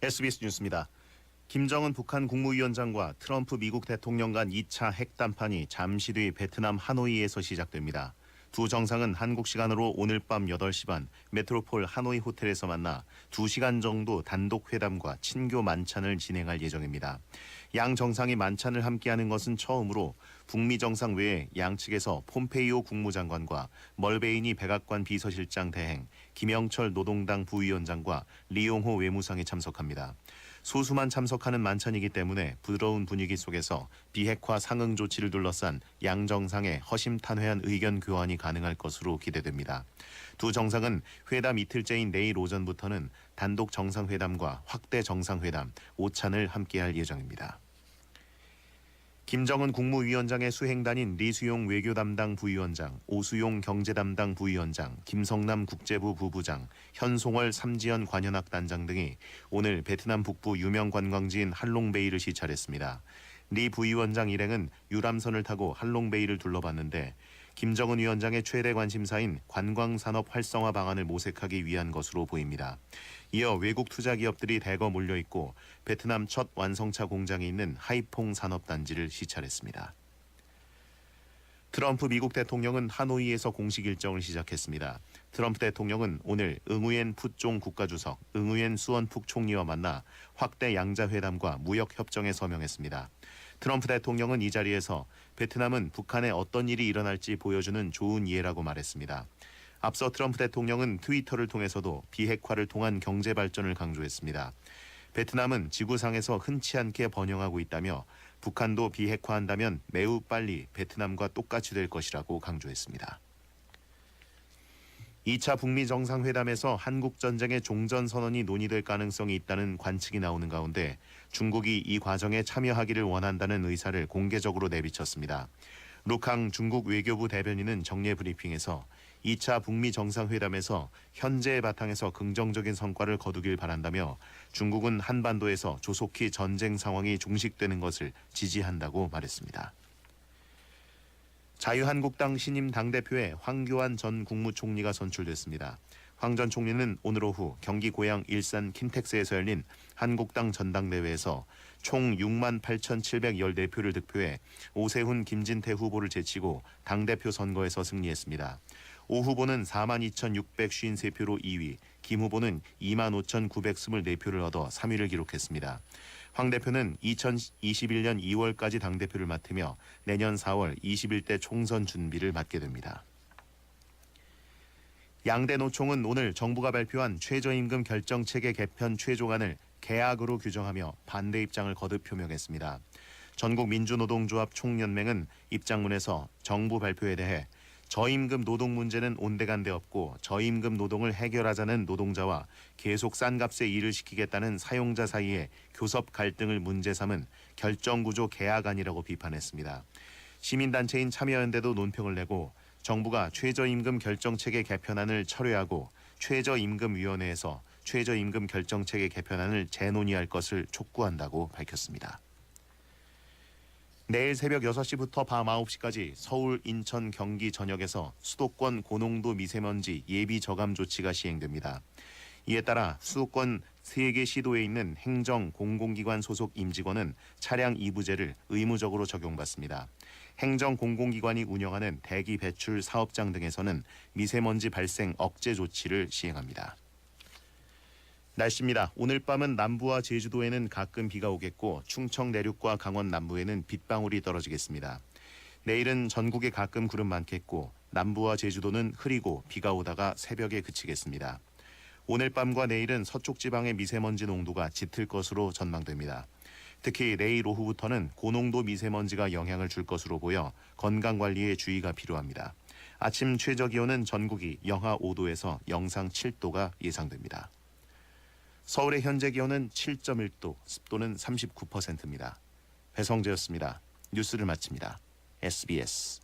SBS 뉴스입니다. 김정은 북한 국무위원장과 트럼프 미국 대통령 간 2차 핵 담판이 잠시 뒤 베트남 하노이에서 시작됩니다. 두 정상은 한국 시간으로 오늘 밤 8시 반 메트로폴 하노이 호텔에서 만나 2시간 정도 단독 회담과 친교 만찬을 진행할 예정입니다. 양 정상이 만찬을 함께하는 것은 처음으로 북미 정상 외에 양측에서 폼페이오 국무장관과 멀베이니 백악관 비서실장 대행, 김영철 노동당 부위원장과 리용호 외무상이 참석합니다. 소수만 참석하는 만찬이기 때문에 부드러운 분위기 속에서 비핵화 상응 조치를 둘러싼 양 정상의 허심탄회한 의견 교환이 가능할 것으로 기대됩니다. 두 정상은 회담 이틀째인 내일 오전부터는 단독 정상회담과 확대 정상회담, 오찬을 함께할 예정입니다. 김정은 국무위원장의 수행단인 리수용 외교 담당 부위원장, 오수용 경제 담당 부위원장, 김성남 국제부 부부장, 현송월 삼지연 관현악 단장 등이 오늘 베트남 북부 유명 관광지인 할롱베이를 시찰했습니다. 리 부위원장 일행은 유람선을 타고 할롱베이를 둘러봤는데 김정은 위원장의 최대 관심사인 관광산업 활성화 방안을 모색하기 위한 것으로 보입니다. 이어 외국 투자 기업들이 대거 몰려 있고 베트남 첫 완성차 공장이 있는 하이퐁 산업단지를 시찰했습니다. 트럼프 미국 대통령은 하노이에서 공식 일정을 시작했습니다. 트럼프 대통령은 오늘 응우엔 푸종 국가주석, 응우엔 수원푹 총리와 만나 확대 양자 회담과 무역 협정에 서명했습니다. 트럼프 대통령은 이 자리에서 베트남은 북한에 어떤 일이 일어날지 보여주는 좋은 이해라고 말했습니다. 앞서 트럼프 대통령은 트위터를 통해서도 비핵화를 통한 경제 발전을 강조했습니다. 베트남은 지구상에서 흔치 않게 번영하고 있다며 북한도 비핵화한다면 매우 빨리 베트남과 똑같이 될 것이라고 강조했습니다. 2차 북미 정상회담에서 한국 전쟁의 종전 선언이 논의될 가능성이 있다는 관측이 나오는 가운데 중국이 이 과정에 참여하기를 원한다는 의사를 공개적으로 내비쳤습니다. 루캉 중국 외교부 대변인은 정례 브리핑에서 2차 북미 정상회담에서 현재의 바탕에서 긍정적인 성과를 거두길 바란다며 중국은 한반도에서 조속히 전쟁 상황이 종식되는 것을 지지한다고 말했습니다. 자유한국당 신임 당대표에 황교안 전 국무총리가 선출됐습니다. 황 전 총리는 오늘 오후 경기 고향 일산 킨텍스에서 열린 한국당 전당대회에서 총 6만 8,714표를 득표해 오세훈 김진태 후보를 제치고 당대표 선거에서 승리했습니다. 오 후보는 4만 2,653표로 2위, 김 후보는 2만 5,924표를 얻어 3위를 기록했습니다. 황 대표는 2021년 2월까지 당대표를 맡으며 내년 4월 21대 총선 준비를 맡게 됩니다. 양대 노총은 오늘 정부가 발표한 최저임금 결정체계 개편 최종안을 계약으로 규정하며 반대 입장을 거듭 표명했습니다. 전국 민주노동조합 총연맹은 입장문에서 정부 발표에 대해 저임금 노동 문제는 온데간데 없고 저임금 노동을 해결하자는 노동자와 계속 싼 값에 일을 시키겠다는 사용자 사이의 교섭 갈등을 문제 삼은 결정구조 계약안이라고 비판했습니다. 시민단체인 참여연대도 논평을 내고 정부가 최저임금 결정체계 개편안을 철회하고 최저임금위원회에서 최저임금 결정체계 개편안을 재논의할 것을 촉구한다고 밝혔습니다. 내일 새벽 6시부터 밤 9시까지 서울, 인천, 경기 전역에서 수도권 고농도 미세먼지 예비 저감 조치가 시행됩니다. 이에 따라 수도권 3개 시도에 있는 행정 공공기관 소속 임직원은 차량 이부제를 의무적으로 적용받습니다. 행정 공공기관이 운영하는 대기 배출 사업장 등에서는 미세먼지 발생 억제 조치를 시행합니다. 날씨입니다. 오늘 밤은 남부와 제주도에는 가끔 비가 오겠고 충청 내륙과 강원 남부에는 빗방울이 떨어지겠습니다. 내일은 전국에 가끔 구름 많겠고 남부와 제주도는 흐리고 비가 오다가 새벽에 그치겠습니다. 오늘 밤과 내일은 서쪽 지방의 미세먼지 농도가 짙을 것으로 전망됩니다. 특히 내일 오후부터는 고농도 미세먼지가 영향을 줄 것으로 보여 건강 관리에 주의가 필요합니다. 아침 최저 기온은 전국이 영하 5도에서 영상 7도가 예상됩니다. 서울의 현재 기온은 7.1도, 습도는 39%입니다. 배성재였습니다. 뉴스를 마칩니다. SBS